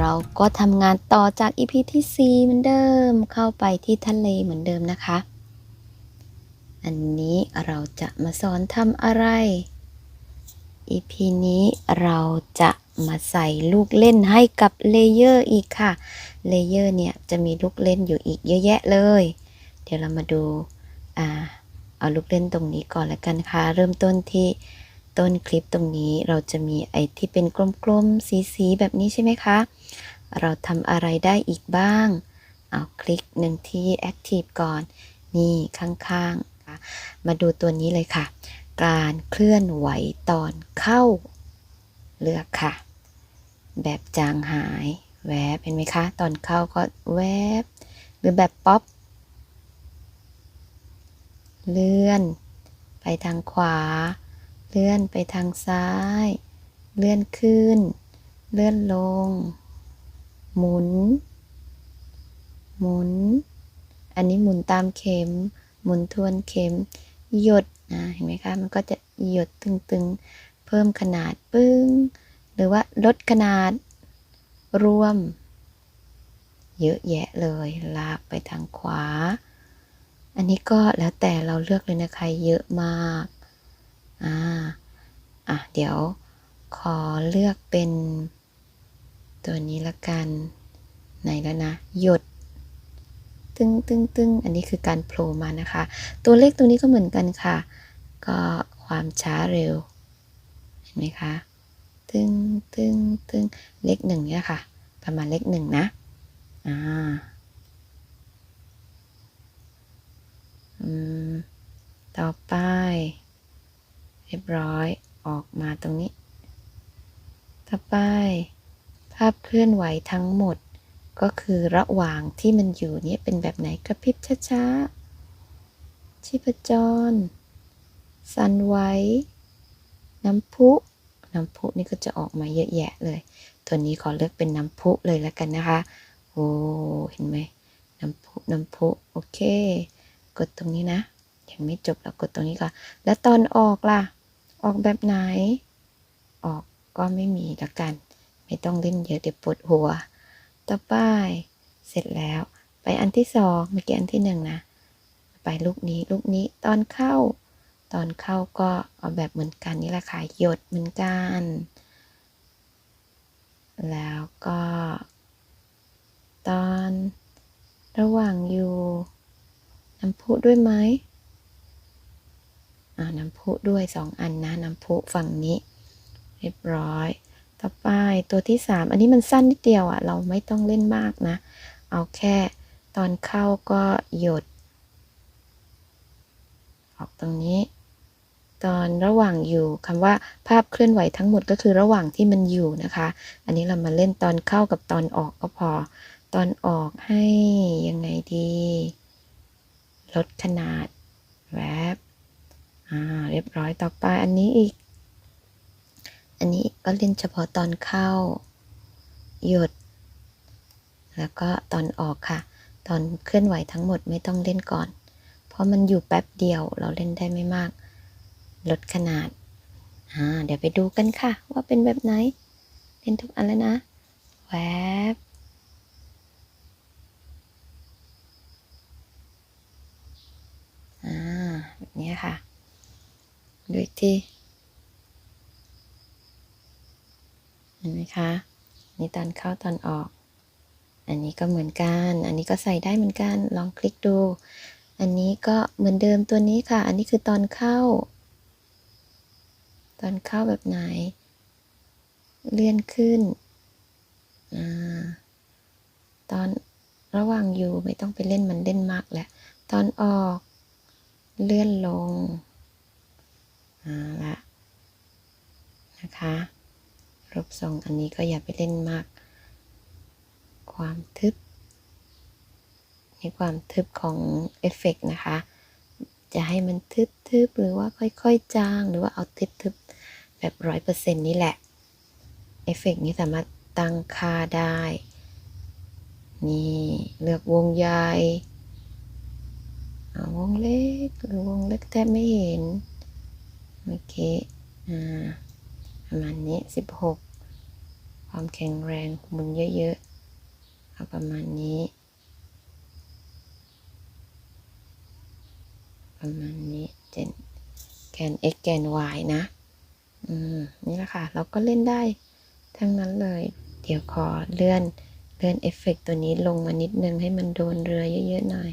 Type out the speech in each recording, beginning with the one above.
เราก็ทำงานต่อจาก EP ที่4เหมือนเดิม เข้าไปที่ทะเลเหมือนเดิมนะคะ อันนี้เราจะมาสอนทำอะไร EP นี้เราจะมาใส่ลูกเล่นให้กับเลเยอร์อีกค่ะ เลเยอร์เนี่ยจะมีลูกเล่นอยู่อีกเยอะแยะเลย เดี๋ยวเรามาดูอ่าเอาลูกเล่นตรงนี้ก่อนละกันค่ะ เริ่มต้นที่ต้นคลิปตรงนี้เราจะมีไอ้ที่เป็นกลมๆ สีๆ แบบนี้ใช่ไหมคะ เราทำอะไรได้อีกบ้าง เอาคลิกหนึ่งที่ Active ก่อน นี่ข้างๆค่ะมาดูตัวนี้เลยค่ะ การเคลื่อนไหวตอนเข้า เลือกค่ะ แบบจางหายแวบเห็นไหมคะ ตอนเข้าก็แวบ หรือแบบป๊อป เลื่อน ไปทางขวา เลื่อนไปทางซ้าย เลื่อนขึ้น เลื่อนลง หมุน หมุน อันนี้หมุนตามเข็ม หมุนทวนเข็ม หยดนะเห็นไหมคะมันก็จะหยดตึงๆ เพิ่มขนาดปึ้ง หรือว่าลดขนาดรวม เยอะแยะเลยลากไปทางขวา อันนี้ก็แล้วแต่เราเลือกเลยนะคะเยอะมากอ่าอะเดี๋ยวขอเลือกเป็น ตัวนี้ละกันไหนแล้วนะ หยด ตึงตึงตึงอันนี้คือการโผล่มานะคะ ตัวเลขตัวนี้ก็เหมือนกันค่ะ ก็ความช้าเร็ว เห็นไหมคะ ตึงตึงตึงเลขหนึ่งเนี่ยค่ะ ประมาณเลขหนึ่งนะ อ่า อืม ต่อไป เรียบร้อย ออกมาตรงนี้ ต่อไปาพเคลื่อนไหวทั้งหมด ก็คือระหว่างที่มันอยู่เนี่ยเป็นแบบไหนกระพริบช้าๆ ชีพจร สันไหว น้ำพุ น้ำพุนี่ก็จะออกมาเยอะแยะเลย ตัวนี้ขอเลือกเป็นน้ำพุเลยแล้วกันนะคะ โอ้เห็นไหมน้ำพุน้ำพุ โอเค กดตรงนี้นะ ยังไม่จบแล้วกดตรงนี้ก่อน แล้วตอนออกล่ะ ออกแบบไหน ออกก็ไม่มีละกัน ไม่ต้องเล่นเยอะเดี๋ยวปวดหัว ต่อไป เสร็จแล้ว ไปอันที่สองเมื่อกี้อันที่หนึ่งนะ ไปลูกนี้ลูกนี้ตอนเข้า ตอนเข้าก็เอาแบบเหมือนกันนี่แหละค่ะหยดเหมือนกัน แล้วก็ ตอนระหว่างอยู่น้ำพุด้วยไหมอ่าน้ำพุด้วยสองอันนะน้ำพุฝั่งนี้ เรียบร้อย ต่อไปตัวที่สามอันนี้มันสั้นนิดเดียวอะ่ะ เราไม่ต้องเล่นมากนะ เอาแค่ตอนเข้าก็หยด ออกตรงนี้ ตอนระหว่างอยู่คำว่าภาพเคลื่อนไหวทั้งหมดก็คือระหว่างที่มันอยู่นะคะ อันนี้เรามาเล่นตอนเข้ากับตอนออกก็พอ ตอนออกให้ยังไงดี ลดขนาดแวบอ่าเรียบร้อยต่อไปอันนี้อีก อันนี้ก็เล่นเฉพาะตอนเข้า หยุดแล้วก็ตอนออกค่ะ ตอนเคลื่อนไหวทั้งหมดไม่ต้องเล่นก่อน เพราะมันอยู่แป๊บเดียวเราเล่นได้ไม่มาก ลดขนาดอ่าเดี๋ยวไปดูกันค่ะ ว่าเป็นแบบไหน เล่นทุกอันแล้วนะแวบอ่าแบบนี้ค่ะ ดูอีกที เห็นไหมคะ นี่ตอนเข้าตอนออก อันนี้ก็เหมือนกัน อันนี้ก็ใส่ได้เหมือนกัน ลองคลิกดู อันนี้ก็เหมือนเดิมตัวนี้ค่ะ อันนี้คือตอนเข้า ตอนเข้าแบบไหน เลื่อนขึ้นอ่าตอนระหว่างอยู่ไม่ต้องไปเล่นมันเล่นมากแหละ ตอนออกเลื่อนลงอ่าละนะคะ รูปทรงอันนี้ก็อย่าไปเล่นมาก ความทึบในความทึบของเอฟเฟกต์นะคะ จะให้มันทึบๆหรือว่าค่อยๆจาง หรือว่าเอาทึบๆแบบร้อยเปอร์เซ็นต์นี่แหละเอฟเฟกต์นี้สามารถตั้งค่าได้ นี่เลือกวงใหญ่เอาวงเล็กหรือวงเล็กแทบไม่เห็น โอเค อ่า ประมาณนี้สิบหกความแข็งแรงหมุนเยอะๆเอาประมาณนี้ ประมาณนี้เจนแกน x แกน y นะ อืม นี่แหละค่ะ เราก็เล่นได้ทั้งนั้นเลย เดี๋ยวขอเลื่อนเลื่อนเอฟเฟกตัวนี้ลงมานิดนึงให้มันโดนเรือเยอะๆหน่อย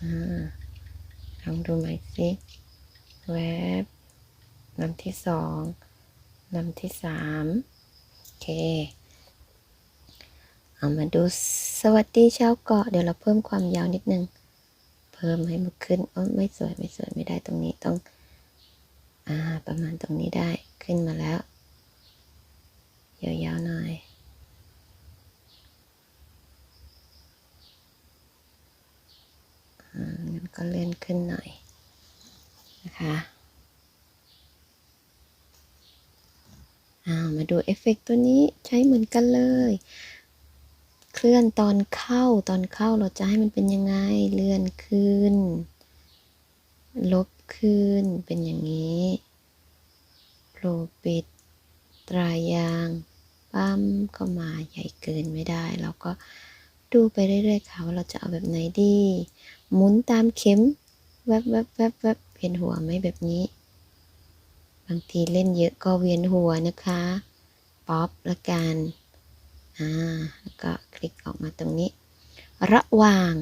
อ่าลองดูใหม่สิแวบ ลำที่สองลำที่สามโอเค เอามาดูสวัสดีชาวเกาะ เดี๋ยวเราเพิ่มความยาวนิดนึง เพิ่มให้มันขึ้นโอ้ไม่สวยไม่สวยไม่ได้ตรงนี้ต้อง อ่า ประมาณตรงนี้ได้ขึ้นมาแล้ว ยาวๆหน่อยอ่างั้นก็เลื่อนขึ้นหน่อยนะคะ อ่า มาดูเอฟเฟกต์ตัวนี้ใช้เหมือนกันเลย เคลื่อนตอนเข้าตอนเข้าเราจะให้มันเป็นยังไง เลื่อนขึ้น ลบขึ้น เป็นอย่างนี้โผล่ปิด ตรายางปั๊มก็มาใหญ่เกินไม่ได้เราก็ดูไปเรื่อยๆค่ะว่าเราจะเอาแบบไหนดี หมุนตามเข็ม แวบแวบแวบแวบเวียนหัวไหมแบบนี้ บางทีเล่นเยอะก็เวียนหัวนะคะป๊อปละกันอ่าแล้วก็คลิกออกมาตรงนี้ ระหว่าง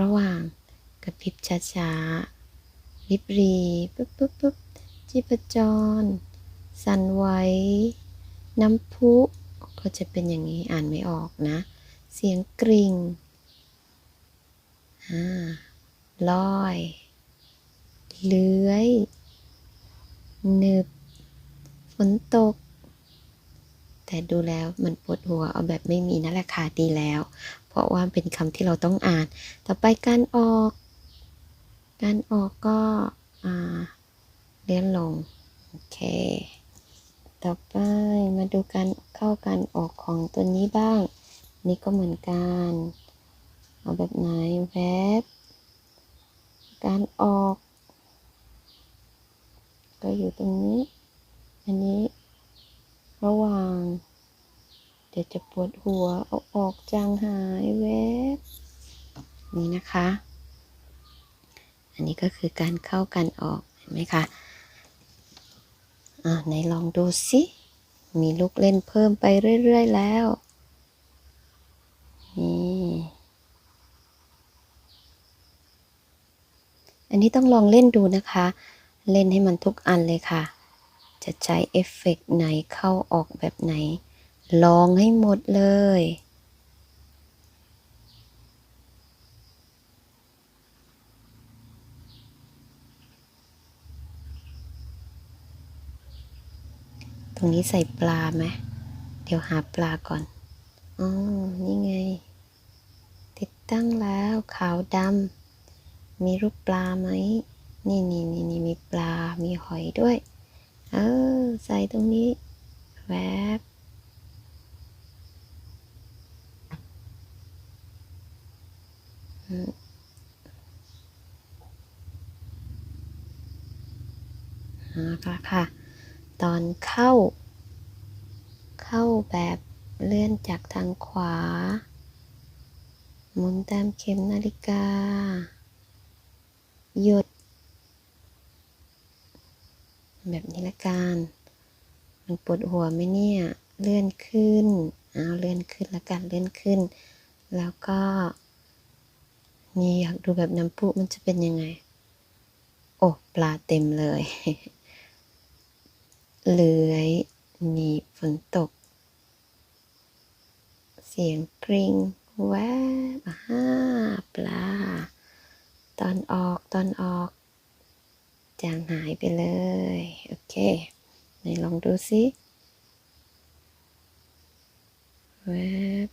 ระหว่างกระพริบช้าๆริบรีปุ๊บปุ๊บปุ๊บจีปจร สั่นไหวน้ำพุก็จะเป็นอย่างนี้อ่านไม่ออกนะ เสียงกริ่งอ่าลอย เลื้อย หนึบ ฝนตก แต่ดูแล้วมันปวดหัวเอาแบบไม่มีนั่นแหละค่ะดีแล้ว เพราะว่าเป็นคำที่เราต้องอ่าน ต่อไปการออก การออกก็เลื่อนลง โอเค ต่อไปมาดูการเข้าการออกของตัวนี้บ้าง นี่ก็เหมือนกัน เอาแบบไหนแวบการออก ก็อยู่ตรงนี้ อันนี้ระหว่าง เดี๋ยวจะปวดหัว เอาออกจางหายแวบ นี่นะคะ อันนี้ก็คือการเข้าการออกเห็นไหมคะอ่าไหนลองดูสิมีลูกเล่นเพิ่มไปเรื่อย ๆ แล้ว นี่ อันนี้ต้องลองเล่นดูนะคะ เล่นให้มันทุกอันเลยค่ะ จะใช้เอฟเฟกต์ไหนเข้าออกแบบไหน ลองให้หมดเลย ตรงนี้ใส่ปลาไหม เดี๋ยวหาปลาก่อน อ๋อ นี่ไง ติดตั้งแล้วขาวดำมีรูปปลาไหม นี่นี่นี่นี่มีปลา มีหอยด้วย เออ ใส่ตรงนี้ แวบอืมอ่าค่ะค่ะ ตอนเข้า เข้าแบบเลื่อนจากทางขวา หมุนตามเข็มนาฬิกา หยุด แบบนี้ละกัน มันปวดหัวไหมเนี่ย เลื่อนขึ้น เอาเลื่อนขึ้นละกัน เลื่อนขึ้น แล้วก็ นี่อยากดูแบบน้ำพุมันจะเป็นยังไง โอ้ปลาเต็มเลย เลื้อยหนีบฝนตก เสียงกริงแวบอ่าปลา ตอนออกตอนออก จางหายไปเลย โอเคไหนลองดูสิแวบ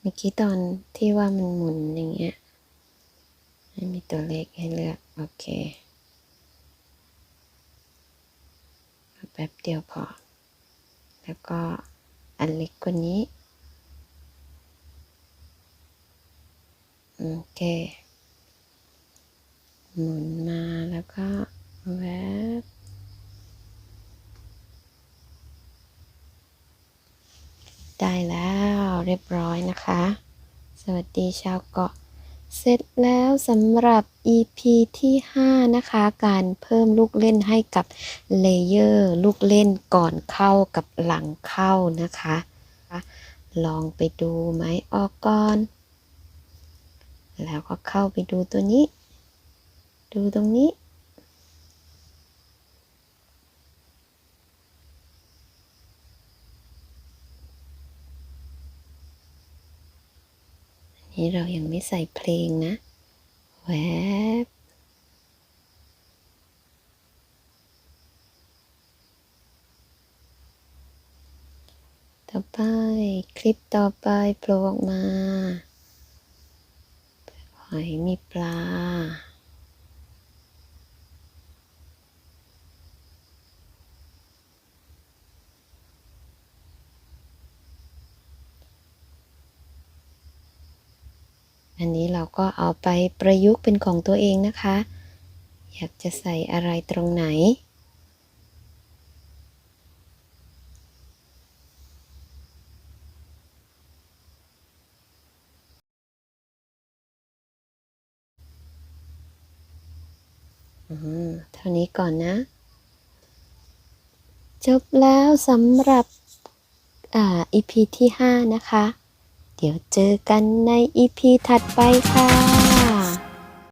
เมื่อกี้ตอนที่ว่ามันหมุนอย่างเงี้ยไม่มีตัวเลขให้เลือก โอเคแป๊บเดียวพอ แล้วก็ อันเล็กกว่านี้ โอเค หมุนมาแล้วก็แวบได้แล้วเรียบร้อยนะคะ สวัสดีชาวเกาะ เสร็จแล้วสำหรับ EP ที่ 5 นะคะ การเพิ่มลูกเล่นให้กับเลเยอร์ลูกเล่นก่อนเข้ากับหลังเข้านะคะ ลองไปดูไหมออกก่อน แล้วก็เข้าไปดูตัวนี้ ดูตรงนี้ นี่เรายังไม่ใส่เพลงนะ แวบต่อไปคลิปต่อไปโผล่ออกมาหอยมีปลา อันนี้เราก็เอาไปประยุกต์เป็นของตัวเองนะคะ อยากจะใส่อะไรตรงไหนอืมเท่านี้ก่อนนะ จบแล้วสำหรับอ่า EP ที่ 5 นะคะ เดี๋ยวเจอกันในอีพีถัดไปค่ะ